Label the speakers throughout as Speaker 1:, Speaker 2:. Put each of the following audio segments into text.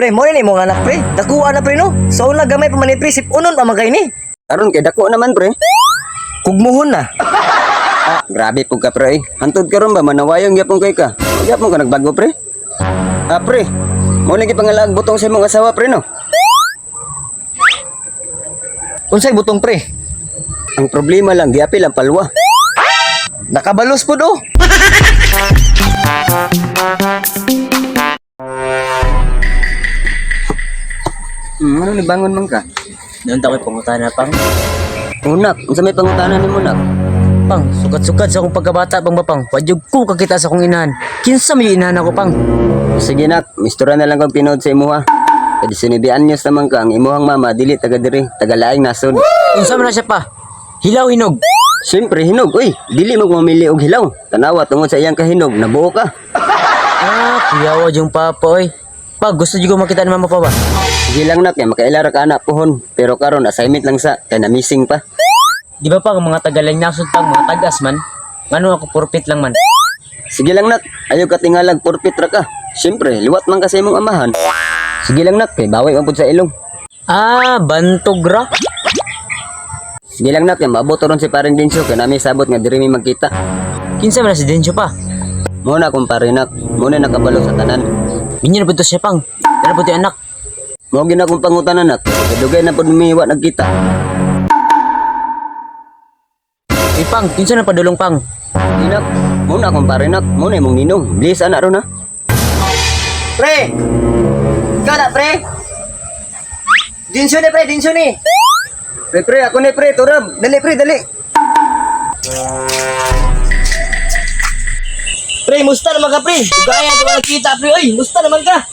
Speaker 1: Pre, mo ni mo anak pre. Dakuha na pre no. So una gamay pa man ni pre sip unon pa magay ni.
Speaker 2: Karon kay dako naman pre.
Speaker 1: Kugmuhon na.
Speaker 2: Ah, grabe po ka pre. Hantod karon ba manawayong gyapon kay ka. Gyapon ka nagbago pre. Ah pre, mo lagi pangalag butong sa imong asawa pre no.
Speaker 1: Unsay butong pre?
Speaker 2: Ang problema lang giapil ang palwa.
Speaker 1: Nakabalos po do.
Speaker 2: bangon man ka?
Speaker 3: Noon tako'y pangutana pang.
Speaker 2: Unak, unsa may pangutanan nimo nak?
Speaker 3: Pang, sukat-sukat sa akong pagkabata pang bapang. Wadyog ko kakita sa akong inahan. Kinsa may inahan ako pang.
Speaker 2: Sige nak, mistura na lang kong pinod sa imuha. Kadi sinibian niyo naman ka ang imuhang mama dili taga diri, taga laing nasod.
Speaker 3: Unsa man na siya pa? Hilaw hinog.
Speaker 2: Siyempre hinog, uy, dili mo mamili og hilaw. Tanawa tungod sa iyang kahinog, nabuo ka.
Speaker 3: Ah, kuyawa yung papa oy. Pag gusto ko makita ni mama pa ba?
Speaker 2: Sige lang nak, kay makailara ka anak pohon. Pero karon assignment lang sa, kay na missing pa.
Speaker 3: Di ba pang mga tagalang nasod pang mga tagas man? Ngano ako purpit lang man.
Speaker 2: Sige lang nak, ayaw ka tingalag purpit ra ka. Siyempre, liwat man kasi imong amahan. Sige lang nak, kay bawi man pud sa ilong.
Speaker 3: Ah, bantog ra.
Speaker 2: Sige lang nak, kay maabot ron si paring Dinsyo, kay nami sabot nga diri mi magkita.
Speaker 3: Kinsa man na si Densyo pa?
Speaker 2: Muna kumpare nak, muna nakabalo sa tanan.
Speaker 3: Ganyan na po to siya pang. Ano po yung anak?
Speaker 2: Mo gina kong pangutanan nak, kadugay na pud miwa nagkita.
Speaker 3: Eh pang, kinsa na padulong pang?
Speaker 2: Inak, muna kumpare nak, muna imong ninong. Bilis anak ron ha.
Speaker 1: Pre. Ikaw na pre. Dinso ni pre, dinso ni.
Speaker 2: Pre pre, ako ni pre, turab.
Speaker 1: Dali pre, dali. Musta naman ka pre? Gaya ko mga kita pre. Oy, musta naman ka?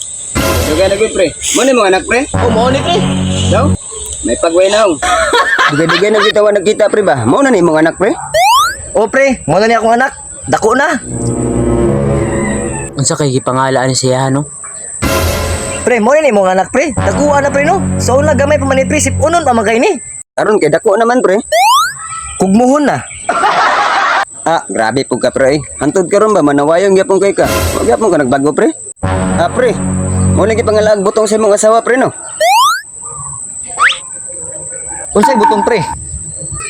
Speaker 2: Dugay lagi pre. Muna imong anak pre.
Speaker 1: Oh, mo ni pre.
Speaker 2: Daw? May pagway na Dugay-dugay na kita wa nagkita pre ba? Mao na ni imong anak pre.
Speaker 1: Oh pre, mo na ni akong anak. Dako na.
Speaker 3: Unsa kay gipangalaan ni siya no?
Speaker 1: Pre, mo ni mong anak pre. Dakuha na pre no. So una gamay pa man ni pre sip unon pa magay ni.
Speaker 2: Karon kay dako naman pre.
Speaker 1: Kugmuhon na.
Speaker 2: Ah, grabe po ka pre. Hantod karon ba manawayong gyapon kay ka? Wa gyapon ka nagbago pre. Ah pre, mo lagi pangalag butong sa imong asawa pre no.
Speaker 1: Unsay butong pre?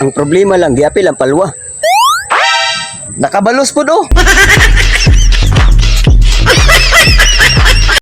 Speaker 2: Ang problema lang giapil ang palwa.
Speaker 1: Nakabalos po do.